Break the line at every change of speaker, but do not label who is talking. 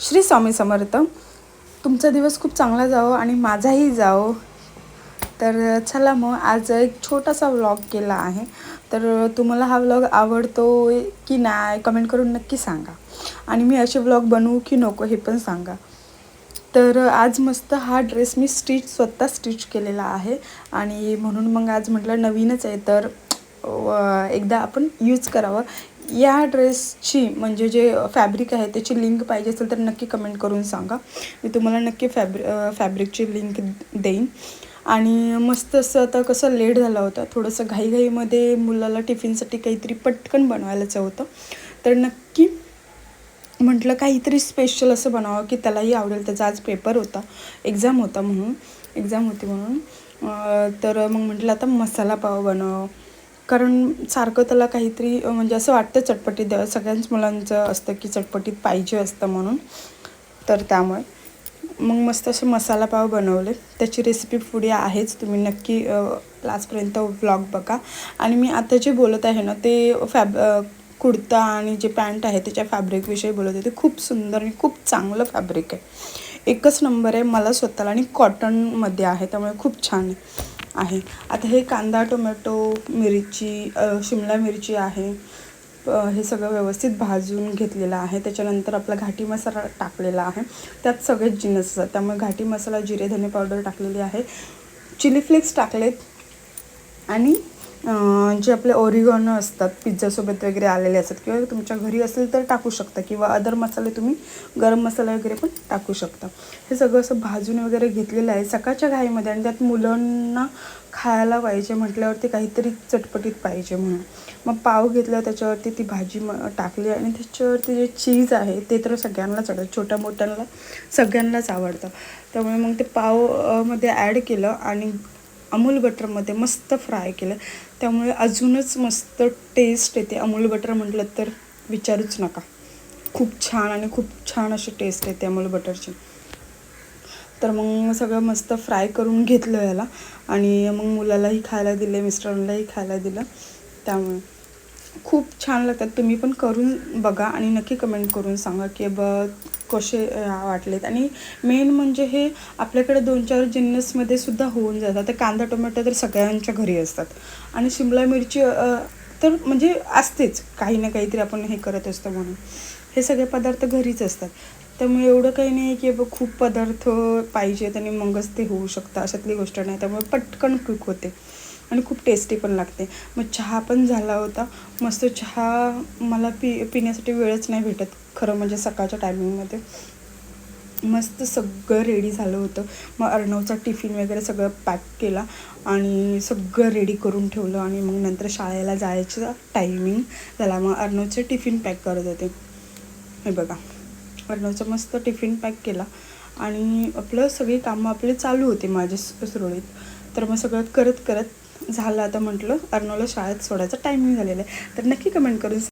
श्री स्वामी समर्थ. तुमचा दिवस खूप चांगला जावो आणि माझाही जावो. तर चला मग आज एक छोटासा व्लॉग केला आहे. तर तुम्हाला हा व्लॉग आवडतो की नाही कमेंट करून नक्की सांगा. आणि मी असे व्लॉग बनवू की नको हे पण सांगा. तर आज मस्त हा ड्रेस मी स्टिच स्वतः स्टिच केलेला आहे. आणि म्हणून मग आज म्हटलं नवीनच आहे तर एकदा आपण यूज करावं. या ड्रेसची म्हणजे जे फॅब्रिक आहे त्याची लिंक पाहिजे असेल तर नक्की कमेंट करून सांगा. मी तुम्हाला नक्की फॅब्रि फॅब्रिकची लिंक देईन. आणि मस्त असं आता कसं लेट झाला होता. थोडंसं घाईघाईमध्ये मुलाला टिफिनसाठी काहीतरी पटकन बनवायलाचं होतं. तर नक्की म्हटलं काहीतरी स्पेशल असं बनावं की त्यालाही आवडेल. त्याचा आज पेपर होता. एक्झाम होता म्हणून. एक्झाम होती म्हणून. तर मग म्हटलं आता मसाला पाव बनव. कारण सारखं त्याला काहीतरी म्हणजे असं वाटतं चटपटीत द्यावं सगळ्याच मुलांचं असतं की चटपटीत पाहिजे असतं म्हणून. तर त्यामुळे. मग मस्त असे मसाला पाव बनवले. त्याची रेसिपी पुढे आहेच. तुम्ही नक्की लास्टपर्यंत व्लॉग बघा. आणि मी आता जे बोलत आहे ना ते फॅब कुर्ता आणि जे पॅन्ट आहे त्याच्या फॅब्रिकविषयी बोलत ते खूप सुंदर आणि खूप चांगलं फॅब्रिक आहे. एकच नंबर आहे मला स्वतःला आणि कॉटनमध्ये आहे. त्यामुळे खूप छान आहे. आहे. आता हे कांदा टोमॅटो मिरची शिमला मिरची आहे. हे सगळं व्यवस्थित भाजून घेतलेलं आहे. त्याच्यानंतर आपला घाटी मसाला टाकलेला आहे. त्यात सगळेच जिन्नस असतात. त्यामुळे घाटी मसाला जिरे धने पावडर टाकलेली आहे. चिली फ्लेक्स टाकलेत. आणि जे आपले ओरिगॉनो असतात पिझ्झासोबत वगैरे आलेले असतात किंवा तुमच्या घरी असेल तर टाकू शकता किंवा अदर मसाले तुम्ही गरम मसाला वगैरे पण टाकू शकता. हे सगळं असं भाजून वगैरे घेतलेलं आहे सकाळच्या घाईमध्ये आणि त्यात मुलांना खायला पाहिजे म्हटल्यावरती काहीतरी चटपटीत पाहिजे म्हणून. मग पाव घेतला त्याच्यावरती ती भाजी म टाकली आणि त्याच्यावरती जे चीज आहे ते तर सगळ्यांनाच आवडतं छोट्या मोठ्यांना सगळ्यांनाच आवडतं. त्यामुळे मग ते पावमध्ये ॲड केलं आणि अमूल बटरमध्ये मस्त फ्राय केलं. त्यामुळे अजूनच मस्त टेस्ट येते. अमूल बटर म्हटलं तर विचारूच नका. खूप छान आणि खूप छान अशी टेस्ट येते अमूल बटरची. तर मग सगळं मस्त फ्राय करून घेतलं याला. आणि मग मुलालाही खायला दिले मिस्टरांनाही खायला दिलं. त्यामुळे खूप छान लागतात. तुम्ही पण करून बघा आणि नक्की कमेंट करून सांगा की ब कसे वाटलेत. आणि मेन म्हणजे हे आपल्याकडे दोन चार जिन्नसमध्ये सुद्धा होऊन जातात. तर कांदा टोमॅटो तर सगळ्यांच्या घरी असतात. आणि शिमला मिरची तर म्हणजे असतेच. काही ना काहीतरी आपण हे करत असतो म्हणून. हे सगळे पदार्थ घरीच असतात. त्यामुळे एवढं काही नाही की बाबा खूप पदार्थ पाहिजेत आणि मगच ते होऊ शकतं. अशातली गोष्ट नाही. त्यामुळे पटकन क्विक होते. आणि खूप टेस्टी पण लागते. मग चहा पण झाला होता. मस्त चहा मला पि पिण्यासाठी वेळच नाही भेटत खरं म्हणजे सकाळच्या टायमिंगमध्ये मस्त सगळं रेडी झालं होतं. मग अर्णवचा टिफिन वगैरे सगळं पॅक केला आणि सगळं रेडी करून ठेवलं आणि मग नंतर शाळेला जायचं टायमिंग झाला. मग अर्णवचे टिफिन पॅक करत होते. हे बघा. अर्णवचा मस्त टिफिन पॅक केला आणि आपलं सगळी कामं आपली चालू होती माझ्या सु- सुरळीत. तर मग सगळं करत करत झालं आता म्हटलं अर्णवला शाळेत सोडायचा टायमिंग झालेला आहे. तर नक्की कमेंट करून